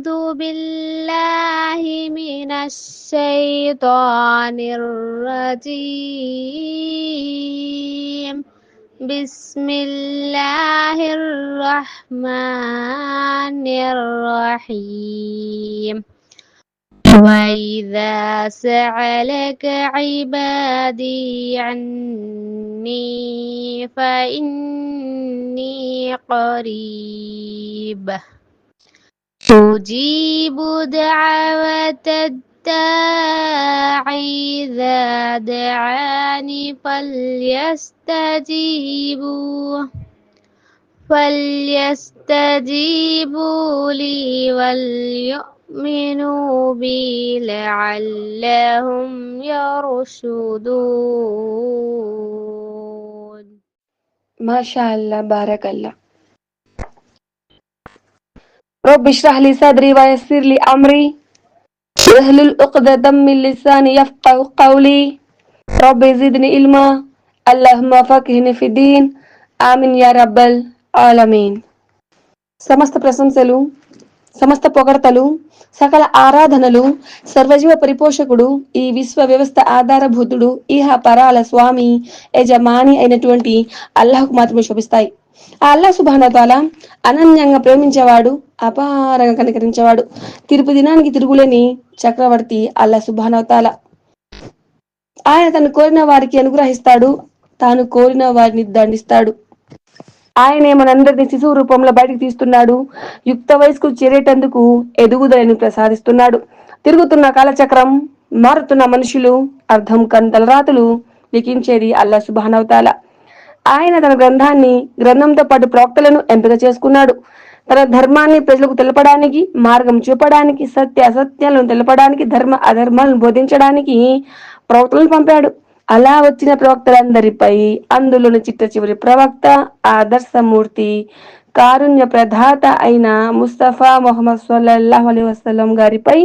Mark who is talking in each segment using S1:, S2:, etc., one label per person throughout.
S1: أعوذ بالله من الشيطان الرجيم. بسم الله الرحمن الرحيم. وإذا سألك عبادي عني فإني قريب. تجيب دعوة الداعي إذا دعاني فليستجيبوا. فليستجيبوا لي وليؤمنوا بي لعلهم يرشدون.
S2: ما شاء الله بارك الله. رب اشرح لي صدري ويسر لي أمري واحلل عقدة من لساني يفقه قولي رب زدني علما اللهم فقهني في الدين Amin yeah రబ్బల్ ఆలమీన్ సమస్త ప్రశంసలు సమస్త పొగడతలు సకల ఆరాధనలు సర్వజీవ పరిపోషకుడు ఈ విశ్వ వ్యవస్థ ఆధారభూతుడు ఇహ పరాల స్వామి యజమాని అయినటువంటి అల్లాహకు మాత్రమే శోభిస్తాయి. ఆ అల్లా సుభానతాల అనన్యంగా ప్రేమించేవాడు అపారంగా కనికరించేవాడు. తిరుపు దినానికి తిరుగులేని చక్రవర్తి అల్లా సుబానతాల ఆయన తను కోరిన వారికి అనుగ్రహిస్తాడు తాను కోరిన వారిని దండిస్తాడు. ఆయనే మనందరినీ శిశువు రూపంలో బయటకు తీస్తున్నాడు. యుక్త వయసుకు చేరేటందుకు ఎదుగుదలను ప్రసాదిస్తున్నాడు. తిరుగుతున్న కాలచక్రం మారుతున్న మనుషులు అర్థం కన్ లిఖించేది అల్లా సుబానవతాల ఆయన తన గ్రంథాన్ని గ్రంథంతో పాటు ప్రవక్తలను ఎంపిక చేసుకున్నాడు. తన ధర్మాన్ని ప్రజలకు తెలపడానికి మార్గం చూపడానికి సత్య అసత్యాలను తెలపడానికి ధర్మ అధర్మాలను బోధించడానికి ప్రవక్తలను పంపాడు. అలా వచ్చిన ప్రవక్తలందరిపై అందులోని చిట్ట చివరి ప్రవక్త ఆదర్శమూర్తి కారుణ్య ప్రధాత అయిన ముస్తఫా మొహమ్మద్ సల్లల్లాహు అలీ వసలం గారిపై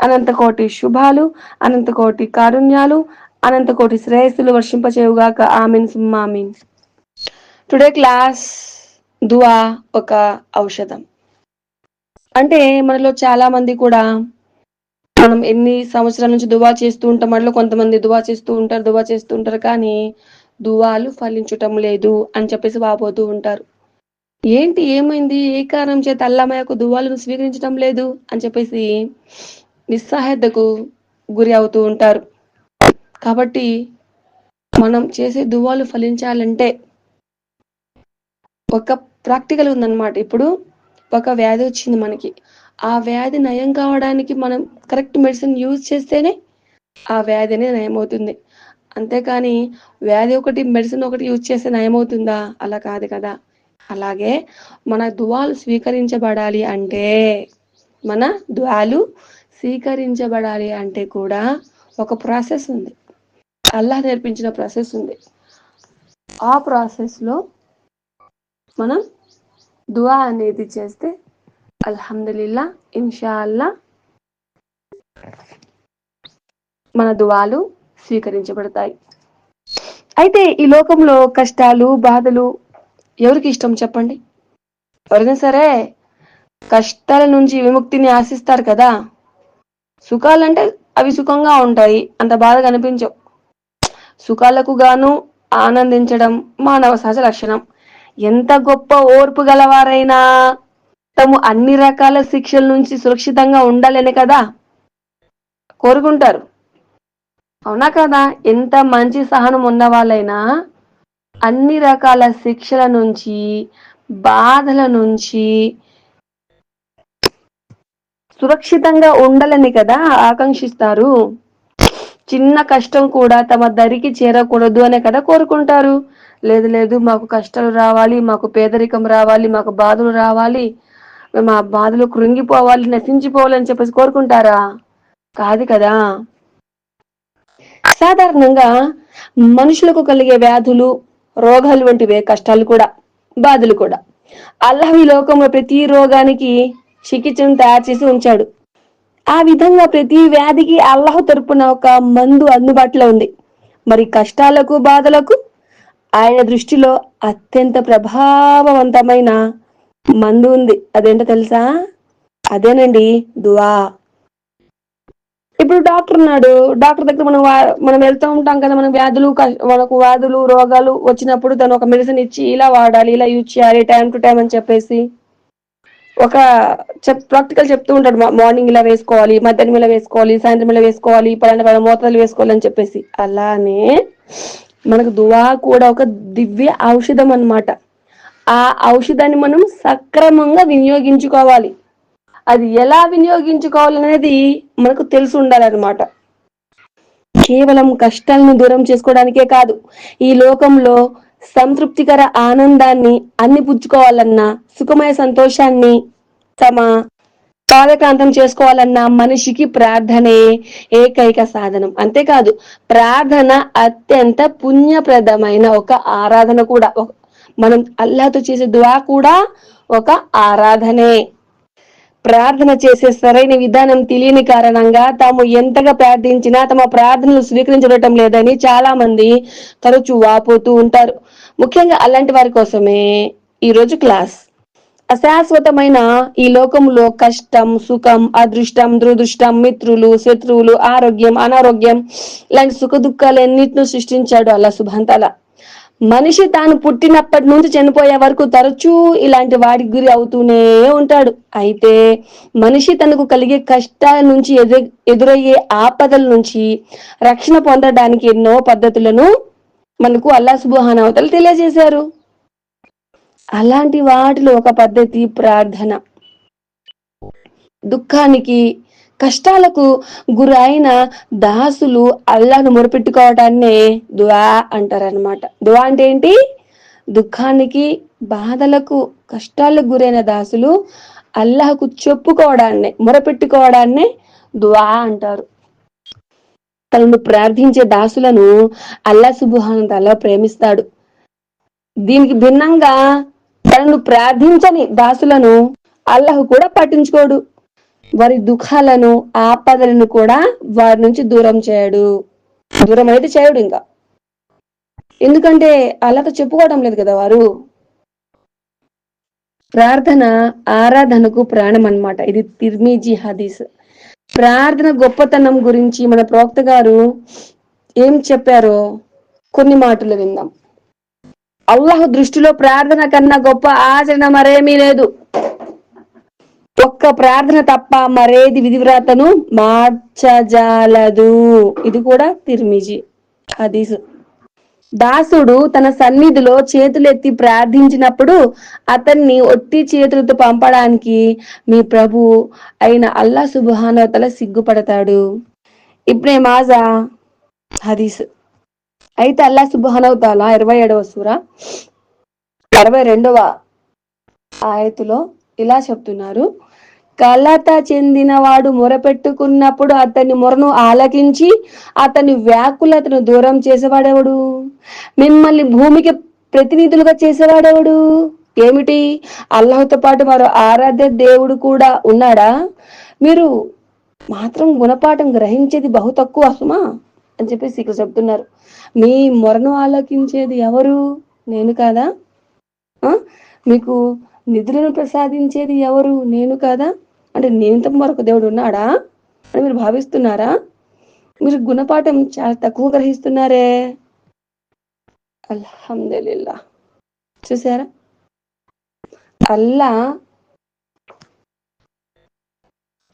S2: అనంతకోటి శుభాలు అనంతకోటి కారుణ్యాలు అనంతకోటి శ్రేయస్సులు వర్షింపచేయుగాక. ఆమెన్. సుమ్మామీన్ టుడే క్లాస్ దువా ఒక ఔషధం. అంటే మనలో చాలా మంది కూడా మనం ఎన్ని సంవత్సరాల నుంచి దువా చేస్తూ ఉంటాం అందులో కొంతమంది దువా చేస్తూ ఉంటారు దువా చేస్తూ ఉంటారు కానీ దువాలు ఫలించటం లేదు అని చెప్పేసి వాపోతూ ఉంటారు. ఏంటి ఏమైంది? ఏ కారణం చేత అల్లామయ్యకు దువాలను స్వీకరించడం లేదు అని చెప్పేసి నిస్సహాయతకు గురి అవుతూ ఉంటారు. కాబట్టి మనం చేసే దువాలు ఫలించాలంటే ఒక ప్రాక్టికల్ ఉందన్నమాట. ఇప్పుడు ఒక వ్యాధి వచ్చింది మనకి. ఆ వ్యాధి నయం కావడానికి మనం కరెక్ట్ మెడిసిన్ యూజ్ చేస్తేనే ఆ వ్యాధి అనేది నయమవుతుంది. అంతేకాని వ్యాధి ఒకటి మెడిసిన్ ఒకటి యూజ్ చేస్తే నయమవుతుందా? అలా కాదు కదా. అలాగే మన దువాలు స్వీకరించబడాలి అంటే మన దువాలు స్వీకరించబడాలి అంటే కూడా ఒక ప్రాసెస్ ఉంది. అల్లాహ్ నేర్పించిన ప్రాసెస్ ఉంది. ఆ ప్రాసెస్లో మనం దువా అనేది చేస్తే అల్హమ్దుల్లా ఇన్షాల్లా మన దువాలు స్వీకరించబడతాయి. అయితే ఈ లోకంలో కష్టాలు బాధలు ఎవరికి ఇష్టం చెప్పండి? ఎవరైనా సరే కష్టాల నుంచి విముక్తిని ఆశిస్తారు కదా? సుఖాలంటే అవి సుఖంగా ఉంటాయి అంత బాధ కనిపించవు సుఖాలకు గాను ఆనందించడం మానవ సహజ లక్షణం. ఎంత గొప్ప ఓర్పు గలవారైనా తాము అన్ని రకాల శిక్షల నుంచి సురక్షితంగా ఉండాలనే కదా? కోరుకుంటారు. అవునా కదా? ఎంత మంచి సహనం ఉన్న వాళ్ళైనా అన్ని రకాల శిక్షల నుంచి బాధల నుంచి సురక్షితంగా ఉండాలని కదా ఆకాంక్షిస్తారు. చిన్న కష్టం కూడా తమ దరికి చేరకూడదు అనే కదా కోరుకుంటారు. లేదు లేదు మాకు కష్టాలు రావాలి మాకు పేదరికం రావాలి మాకు బాధలు రావాలి. మేము ఆ బాధలు కృంగిపోవాలి నశించిపోవాలి అని చెప్పేసి కోరుకుంటారా? కాదు కదా. సాధారణంగా మనుషులకు కలిగే వ్యాధులు రోగాలు వంటివే కష్టాలు కూడా బాధలు కూడా. అల్లాహ్ ఈ లోకంలో ప్రతి రోగానికి చికిత్సను తయారు చేసి ఉంచాడు. ఆ విధంగా ప్రతి వ్యాధికి అల్లాహ్ తరపున ఒక మందు అందుబాటులో ఉంది. మరి కష్టాలకు బాధలకు ఆయన దృష్టిలో అత్యంత ప్రభావవంతమైన మందు ఉంది. అదేంటో తెలుసా? అదేనండి దువా. ఇప్పుడు డాక్టర్ ఉన్నాడు. డాక్టర్ దగ్గర మనం మనం వెళ్తూ ఉంటాం కదా మన వ్యాధులు మనకు వ్యాధులు రోగాలు వచ్చినప్పుడు తను ఒక మెడిసిన్ ఇచ్చి ఇలా వాడాలి ఇలా యూజ్ చేయాలి టైం టు టైం అని చెప్పేసి ఒక చెప్ ప్రాక్టికల్ చెప్తూ ఉంటాడు. మార్నింగ్ ఇలా వేసుకోవాలి మధ్యాహ్నం ఇలా వేసుకోవాలి సాయంత్రం ఇలా వేసుకోవాలి పలానా పలానా మోతాదులు వేసుకోవాలి అని చెప్పేసి. అలానే మనకు దువా కూడా ఒక దివ్య ఔషధం అన్నమాట. ఆ ఔషధాన్ని మనం సక్రమంగా వినియోగించుకోవాలి. అది ఎలా వినియోగించుకోవాలనేది మనకు తెలిసి ఉండాలన్నమాట. కేవలం కష్టాలను దూరం చేసుకోవడానికే కాదు ఈ లోకంలో సంతృప్తికర ఆనందాన్ని అన్ని పుచ్చుకోవాలన్నా సుఖమయ సంతోషాన్ని తమ పాదకాంతం చేసుకోవాలన్న మనిషికి ప్రార్థనే ఏకైక సాధనం. అంతేకాదు ప్రార్థన అత్యంత పుణ్యప్రదమైన ఒక ఆరాధన కూడా మనం అల్లాతో చేసే దువా కూడా ఒక ఆరాధనే. ప్రార్థన చేసే సరైన విధానం తెలియని కారణంగా తాము ఎంతగా ప్రార్థించినా తమ ప్రార్థనలు స్వీకరించడం లేదని చాలా మంది తరచూ వాపోతూ ఉంటారు. ముఖ్యంగా అలాంటి వారి కోసమే ఈ రోజు క్లాస్. అశాశ్వతమైన ఈ లోకంలో కష్టం సుఖం అదృష్టం దురదృష్టం మిత్రులు శత్రువులు ఆరోగ్యం అనారోగ్యం ఇలాంటి సుఖ దుఃఖాలన్నింటినీ సృష్టించాడు అలా సుభాంతాల మనిషి తాను పుట్టినప్పటి నుంచి చనిపోయే వరకు తరచూ ఇలాంటి వాడికి గురి అవుతూనే ఉంటాడు. అయితే మనిషి తనకు కలిగే కష్టాల నుంచి ఎదు ఎదురయ్యే ఆపదల నుంచి రక్షణ పొందడానికి ఎన్నో పద్ధతులను మనకు అల్లా సుబహాన్ అవతలు తెలియజేశారు. అలాంటి వాటిలో ఒక పద్ధతి ప్రార్థన. దుఃఖానికి కష్టాలకు గురైన దాసులు అల్లాను మొరపెట్టుకోవటాన్నే దువా అంటారనమాట దువా అంటే ఏంటి? దుఃఖానికి బాధలకు కష్టాలకు గురైన దాసులు అల్లాహకు చెప్పుకోవడాన్నే మొరపెట్టుకోవడాన్నే దువా అంటారు. తనను ప్రార్థించే దాసులను అల్లా సుబుహాన్ అలా ప్రేమిస్తాడు. దీనికి భిన్నంగా తనను ప్రార్థించని దాసులను అల్లాహ్ కూడా పట్టించుకోడు. వారి దుఃఖాలను ఆపదలను కూడా వారి నుంచి దూరం చేయడు. దూరం అయితే చేయడు ఇంకా. ఎందుకంటే అల్లాతో చెప్పుకోవడం లేదు కదా వారు. ప్రార్థన ఆరాధనకు ప్రాణం అన్నమాట. ఇది తిర్మీజీ హదీస్ ప్రార్థన గొప్పతనం గురించి మన ప్రవక్త గారు ఏం చెప్పారో కొన్ని మాటలు విందాం. అల్లాహ్ దృష్టిలో ప్రార్థన కన్నా గొప్ప ఆచరణ మరేమీ లేదు. ఒక్క ప్రార్థన తప్ప మరేది విధివ్రాతను మార్చజాలదు. ఇది కూడా తిర్మిజి. హదీసు దాసుడు తన సన్నిధిలో చేతులెత్తి ప్రార్థించినప్పుడు అతన్ని ఒట్టి చేతులతో పంపడానికి మీ ప్రభు అయిన అల్లా సుబహానతల సిగ్గుపడతాడు. ఇప్పుడే మాజా హదీస్. అయితే అల్లా సుబహానవతాల ఇరవై ఏడవ సూర అరవై రెండవ ఆయతులో ఇలా చెప్తున్నారు. కలత చెందినవాడు మొరపెట్టుకున్నప్పుడు అతని మొరను ఆలకించి అతని వ్యాకులతను దూరం చేసేవాడెవడు? మిమ్మల్ని భూమికి ప్రతినిధులుగా చేసేవాడెవడు? ఏమిటి? అల్లాహ్తో పాటు మరో ఆరాధ్య దేవుడు కూడా ఉన్నాడా? మీరు మాత్రం గుణపాఠం గ్రహించేది బహు తక్కువ సుమా? అని చెప్పేసి ఇక్కడ చెప్తున్నారు. మీ మొరను ఆలోకించేది ఎవరు? నేను కాదా? మీకు నిధులను ప్రసాదించేది ఎవరు? నేను కాదా? అంటే నేను మరొక దేవుడు ఉన్నాడా అని మీరు భావిస్తున్నారా? మీరు గుణపాఠం చాలా తక్కువ గ్రహిస్తున్నారే. అల్హమ్దులిల్లా చూసారా అల్లా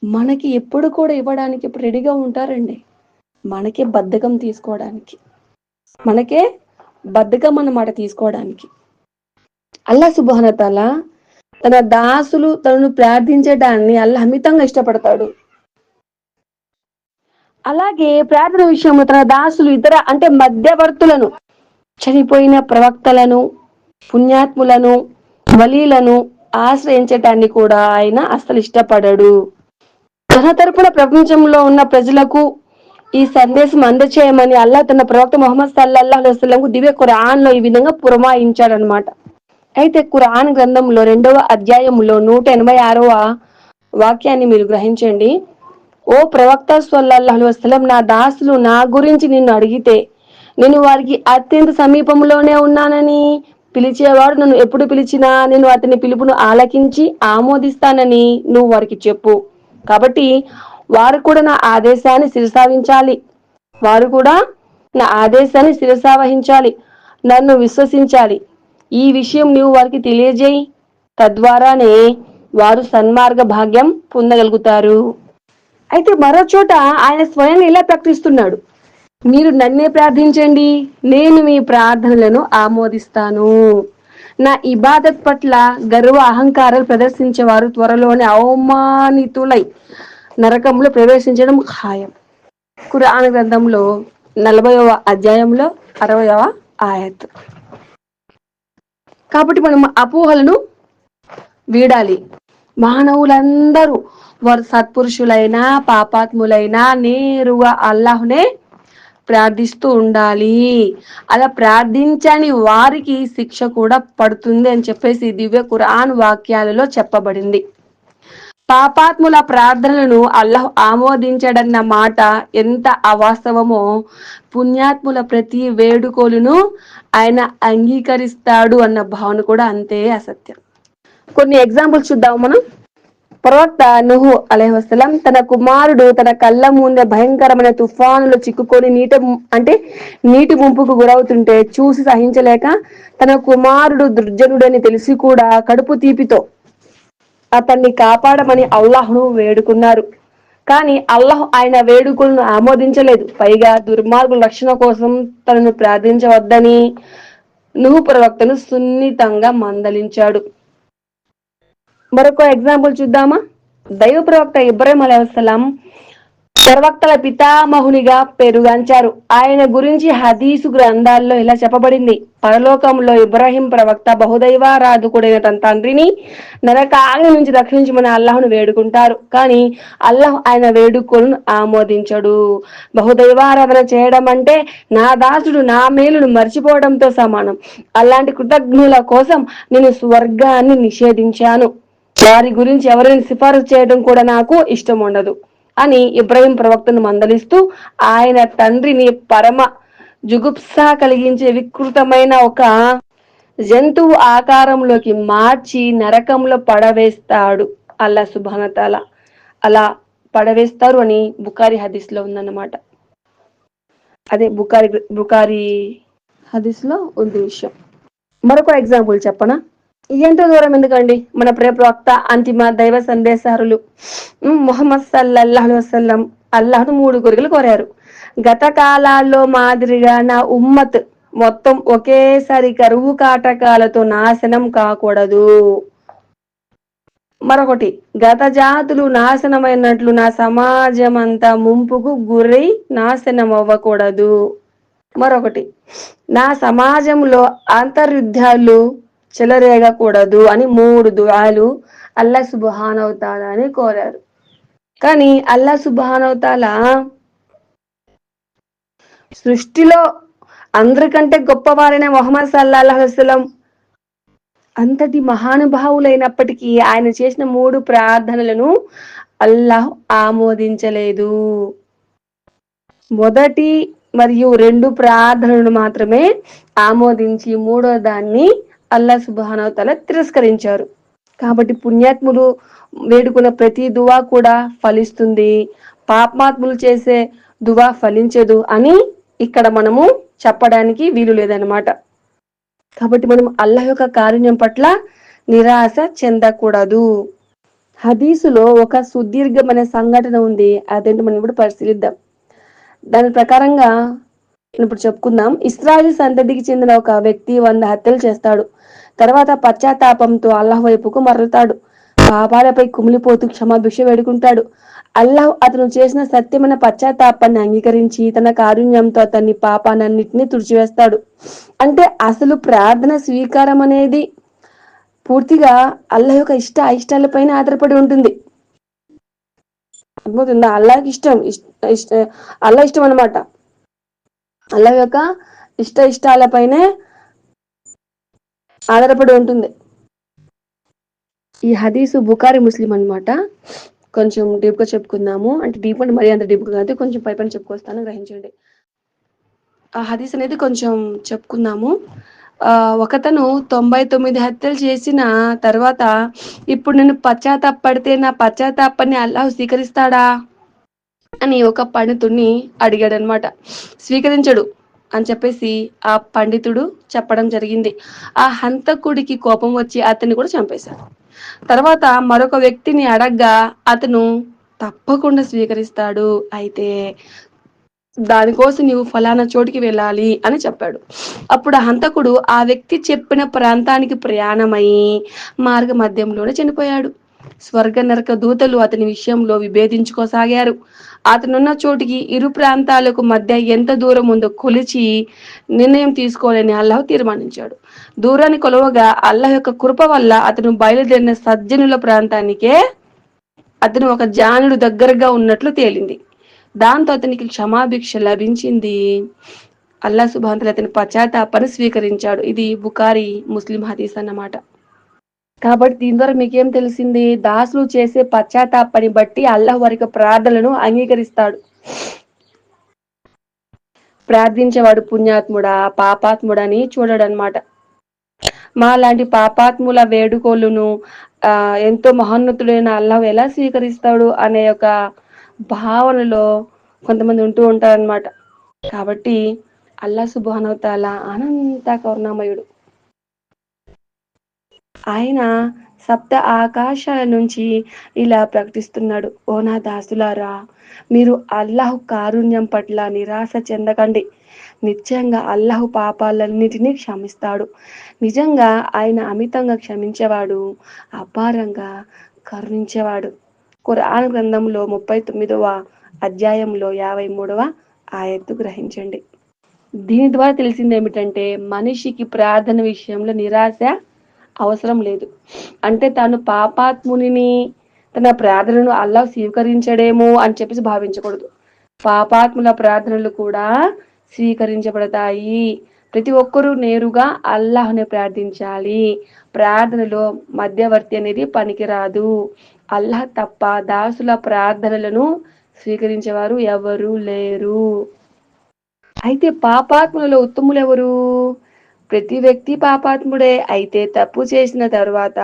S2: మనకి ఎప్పుడు కూడా ఇవ్వడానికి ఇప్పుడు రెడీగా ఉంటారండి. మనకే బద్ధకం తీసుకోవడానికి. మనకే బద్ధకం అన్నమాట తీసుకోవడానికి. అల్లా సుబహానతాల తన దాసులు తనను ప్రార్థించడాన్ని అల్లా అమితంగా ఇష్టపడతాడు. అలాగే ప్రార్థన విషయంలో తన దాసులు ఇతర అంటే మధ్యవర్తులను చనిపోయిన ప్రవక్తలను పుణ్యాత్ములను వలీలను ఆశ్రయించటాన్ని కూడా ఆయన అసలు ఇష్టపడడు. తన తరపున ప్రపంచంలో ఉన్న ప్రజలకు ఈ సందేశం అందచేయమని అల్లా తన ప్రవక్త మొహమ్మద్ సల్లల్లాహు అలైహి దివ్య ఖురాన్లో ఈ విధంగా పురమాయించాడనమాట అయితే ఖురాన్ గ్రంథంలో రెండవ అధ్యాయంలో నూట ఎనభై ఆరవ వాక్యాన్ని మీరు గ్రహించండి. ఓ ప్రవక్త సొల్లహు అలైహి నా దాసులు నా గురించి నిన్ను అడిగితే నేను వారికి అత్యంత సమీపంలోనే ఉన్నానని పిలిచేవాడు నన్ను ఎప్పుడు పిలిచినా నేను అతని పిలుపును ఆలకించి ఆమోదిస్తానని నువ్వు వారికి చెప్పు. కాబట్టి వారు కూడా నా ఆదేశాన్ని శిరసావించాలి. వారు కూడా నా ఆదేశాన్ని శిరసావహించాలి. నన్ను విశ్వసించాలి. ఈ విషయం నీవు వారికి తెలియజేయి. తద్వారానే వారు సన్మార్గ భాగ్యం పొందగలుగుతారు. అయితే మరో చోట ఆయన స్వయంగా ఇలా ప్రకటిస్తున్నాడు. మీరు నన్నే ప్రార్థించండి నేను మీ ప్రార్థనలను ఆమోదిస్తాను. నా ఇబాదత్ పట్ల గర్వ అహంకారాలు ప్రదర్శించే వారు త్వరలోనే అవమానితులై నరకంలో ప్రవేశించడం ఖాయం. కురాణ గ్రంథంలో నలభైవ అధ్యాయంలో అరవయవ ఆయత్. కాబట్టి మనం అపోహలను వీడాలి. మానవులందరూ వారు సత్పురుషులైనా పాపాత్ములైనా నేరుగా అల్లాహునే ప్రార్థిస్తూ ఉండాలి. అలా ప్రార్థించని వారికి శిక్ష కూడా పడుతుంది అని చెప్పేసి దివ్య ఖురాన్ వాక్యాలలో చెప్పబడింది. పాపాత్ముల ప్రార్థనలను అల్లాహ్ ఆమోదించడన్న మాట ఎంత అవాస్తవమో పుణ్యాత్ముల ప్రతి వేడుకోలును ఆయన అంగీకరిస్తాడు అన్న భావన కూడా అంతే అసత్యం. కొన్ని ఎగ్జాంపుల్స్ చూద్దాం మనం. ప్రవక్త నుహు అలహస్లం తన కుమారుడు తన కళ్ళ ముందే భయంకరమైన తుఫానులో చిక్కుకొని నీట అంటే నీటి ముంపుకు గురవుతుంటే చూసి సహించలేక తన కుమారుడు దుర్జనుడని తెలిసి కూడా కడుపు తీపితో అతన్ని కాపాడమని అల్లాహ్ను వేడుకున్నారు. కానీ అల్లాహ్ ఆయన వేడుకలను ఆమోదించలేదు. పైగా దుర్మార్గుల రక్షణ కోసం తనను ప్రార్థించవద్దని నుహు ప్రవక్తను సున్నితంగా మందలించాడు. మరొక ఎగ్జాంపుల్ చూద్దామా? దైవ ప్రవక్త ఇబ్రాహిం అలైహిస్సలాం ప్రవక్తల పితామహునిగా పేరుగాంచారు. ఆయన గురించి హదీసు గ్రంథాల్లో ఇలా చెప్పబడింది. పరలోకంలో ఇబ్రాహిం ప్రవక్త బహుదైవారాధకుడైన తన తండ్రిని నరకాగ్ని నుంచి రక్షించమని అల్లాహ్ను వేడుకుంటారు. కానీ అల్లాహ్ ఆయన వేడుకలను ఆమోదించడు. బహుదైవారాధన చేయడం అంటే నా దాసుడు నా మేలును మర్చిపోవడంతో సమానం. అలాంటి కృతజ్ఞుల కోసం నేను స్వర్గాన్ని నిషేధించాను. వారి గురించి ఎవరిని సిఫారసు చేయడం కూడా నాకు ఇష్టం ఉండదు. అని ఇబ్రాహిం ప్రవక్తను మందలిస్తూ ఆయన తండ్రిని పరమ జుగుప్సా కలిగించే వికృతమైన ఒక జంతువు ఆకారంలోకి మార్చి నరకంలో పడవేస్తాడు. అల్లా సుభానతాల అలా పడవేస్తారు అని బుకారి హదీస్లో ఉందన్నమాట. అదే బుకారి బుకారి హదీస్లో ఉంది విషయం. మరొక ఎగ్జాంపుల్ చెప్పనా? ఎంతో దూరం ఎందుకండి? మన ప్రియ ప్రవక్త అంతిమ దైవ సందేశారులు. మొహమ్మద్ ముహమ్మద్ సల్లల్లాహు వసల్లం అల్లాహ్ను మూడు కోరికలు కోరారు. గత కాలాల్లో మాదిరిగా నా ఉమ్మత్ మొత్తం ఒకేసారి కరువు కాటకాలతో నాశనం కాకూడదు. మరొకటి గత జాతులు నాశనమైనట్లు నా సమాజం అంతా ముంపుకు గురై నాశనం అవ్వకూడదు మరొకటి నా సమాజంలో అంతర్యుద్ధాలు చెలరేగకూడదు అని మూడు దుఆలు అల్లా సుబహానవతాల అని కోరారు. కానీ అల్లా సుబహానవతాల సృష్టిలో అందరికంటే గొప్పవారైన మొహమ్మద్ సల్లాహ్ వసలం అంతటి మహానుభావులైనప్పటికీ ఆయన చేసిన మూడు ప్రార్థనలను అల్లాహ్ ఆమోదించలేదు. మొదటి మరియు రెండు ప్రార్థనలను మాత్రమే ఆమోదించి మూడో దాన్ని అల్లా సుబానవతల తిరస్కరించారు. కాబట్టి పుణ్యాత్ములు వేడుకున్న ప్రతి దువా కూడా ఫలిస్తుంది. పాపమాత్ములు చేసే దువా ఫలించదు అని ఇక్కడ మనము చెప్పడానికి వీలు లేదనమాట కాబట్టి మనం అల్లాహ్ యొక్క కారుణ్యం పట్ల నిరాశ చెందకూడదు. హదీసులో ఒక సుదీర్ఘమైన సంఘటన ఉంది. అదేంటి మనం ఇప్పుడు పరిశీలిద్దాం. దాని ప్రకారంగా ఇప్పుడు చెప్పుకుందాం. ఇస్రాయిల్ సంతతికి చెందిన ఒక వ్యక్తి వంద హత్యలు చేస్తాడు. తర్వాత పశ్చాత్తాపంతో అల్లాహ్ వైపుకు మరలుతాడు. పాపాలపై కుమిలిపోతూ క్షమాభిక్ష వేడుకుంటాడు. అల్లాహ్ అతను చేసిన సత్యమైన పశ్చాత్తాపాన్ని అంగీకరించి తన కారుణ్యంతో అతన్ని పాపానన్నిటిని తుడిచివేస్తాడు. అంటే అసలు ప్రార్థన స్వీకారం అనేది పూర్తిగా అల్లాహ్ యొక్క ఇష్ట అయిష్టాలపైన ఆధారపడి ఉంటుంది. అర్థమవుతుందా అల్లాహకి ఇష్టం. ఇష్ట అల్లా ఇష్టం అనమాట అల్లాహ్ యొక్క ఇష్ట ఇష్టాలపైనే ఆధారపడి ఉంటుంది. ఈ హదీసు బుకారి ముస్లిం అనమాట కొంచెం డీప్గా చెప్పుకుందాము. అంటే డీప్ అంటే మరీ అంత డీప్ కాదు. కొంచెం పై పైన చెప్పుకొస్తాను. గ్రహించండి. ఆ హదీస్ అనేది కొంచెం చెప్పుకుందాము. ఆ ఒకతను తొంభై తొమ్మిది హత్యలు చేసిన తర్వాత ఇప్పుడు నేను పశ్చాత్తాపడితే నా పశ్చాత్తాపాన్ని అల్లాహ్ స్వీకరిస్తాడా? అని ఒక పండితుడిని అడిగాడనమాట స్వీకరించడు. అని చెప్పేసి ఆ పండితుడు చెప్పడం జరిగింది. ఆ హంతకుడికి కోపం వచ్చి అతన్ని కూడా చంపేశాడు తర్వాత మరొక వ్యక్తిని అడగ్గా అతను తప్పకుండా స్వీకరిస్తాడు. అయితే దానికోసం నీవు ఫలానా చోటికి వెళ్ళాలి అని చెప్పాడు. అప్పుడు హంతకుడు ఆ వ్యక్తి చెప్పిన ప్రాంతానికి ప్రయాణమై మార్గ మధ్యంలోనే చనిపోయాడు. స్వర్గ నరక దూతలు అతని విషయంలో విభేదించుకోసాగారు. అతనున్న చోటికి ఇరు ప్రాంతాలకు మధ్య ఎంత దూరం ఉందో కొలిచి నిర్ణయం తీసుకోవాలని అల్లాహ్ తీర్మానించాడు. దూరాన్ని కొలవగా అల్లాహ్ యొక్క కృప వల్ల అతను బయలుదేరిన సజ్జనుల ప్రాంతానికే అతను ఒక జానుడు దగ్గరగా ఉన్నట్లు తేలింది. దాంతో అతనికి క్షమాభిక్ష లభించింది. అల్లా సుబాంతలు అతని పశ్చాత్తాపను స్వీకరించాడు ఇది బుకారి ముస్లిం హదీస్ అన్నమాట. కాబట్టి దీని ద్వారా మీకేం తెలిసింది? దాసులు చేసే పశ్చాత్తాపని బట్టి అల్లాహ్ వారికి ప్రార్థనలను అంగీకరిస్తాడు. ప్రార్థించేవాడు పుణ్యాత్ముడా పాపాత్ముడా అని చూడడనమాట మా లాంటి పాపాత్ముల వేడుకోలును ఆ ఎంతో మహోన్నతుడైన అల్లాహ్ ఎలా స్వీకరిస్తాడు అనే ఒక భావనలో కొంతమంది ఉంటూ ఉంటారన్నమాట. కాబట్టి అల్లా సుబానవతాల అనంత కరుణామయుడు. ఆయన సప్త ఆకాశాల నుంచి ఇలా ప్రకటిస్తున్నాడు. ఓ నా దాసులారా మీరు అల్లాహు కారుణ్యం పట్ల నిరాశ చెందకండి. నిశ్చయంగా అల్లాహు పాపాలన్నిటినీ క్షమిస్తాడు. నిజంగా ఆయన అమితంగా క్షమించేవాడు అపారంగా కరుణించేవాడు. ఖురాన్ గ్రంథంలో ముప్పై తొమ్మిదవ అధ్యాయంలో యాభై మూడవ ఆయత్తు గ్రహించండి. దీని ద్వారా తెలిసింది ఏమిటంటే మనిషికి ప్రార్థన విషయంలో నిరాశ అవసరం లేదు. అంటే తాను పాపాత్మునిని తన ప్రార్థనను అల్లా స్వీకరించడేమో అని చెప్పేసి భావించకూడదు. పాపాత్ముల ప్రార్థనలు కూడా స్వీకరించబడతాయి. ప్రతి ఒక్కరూ నేరుగా అల్లాహ్ని ప్రార్థించాలి. ప్రార్థనలో మధ్యవర్తి అనేది పనికిరాదు. అల్లాహ్ తప్ప దాసుల ప్రార్థనలను స్వీకరించేవారు ఎవరు లేరు. అయితే పాపాత్ములలో ఉత్తములు ఎవరు? ప్రతి వ్యక్తి పాపాత్ముడే అయితే తప్పు చేసిన తర్వాత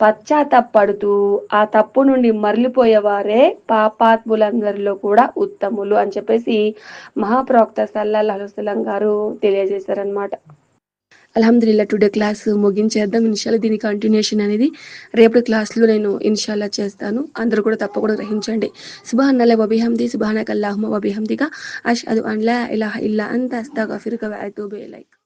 S2: పశ్చాత్తపడుతూ ఆ తప్పు నుండి మరలిపోయేవారే పాపాత్ములందరిలో కూడా ఉత్తములు అని చెప్పేసి మహాప్రవక్త సల్లల్లాహు అలైహి గారు తెలియజేశారనమాట అల్హమ్దుల్లా టుడే క్లాస్ ముగించేద్దాం. ఇన్షాల్లో దీని కంటిన్యూషన్ అనేది రేపటి క్లాస్లో నేను ఇన్షాల్లా చేస్తాను. అందరూ కూడా తప్పకుండా గ్రహించండి. సుబాన్ అల్లా వబిహమ్ది సుబానక్ అల్లాహుమ వబిహమ్దిగా అష్ అదు అన్లా ఇలాహ ఇల్లా అంత అస్తాగఫిరుక వఅతూబు లైక్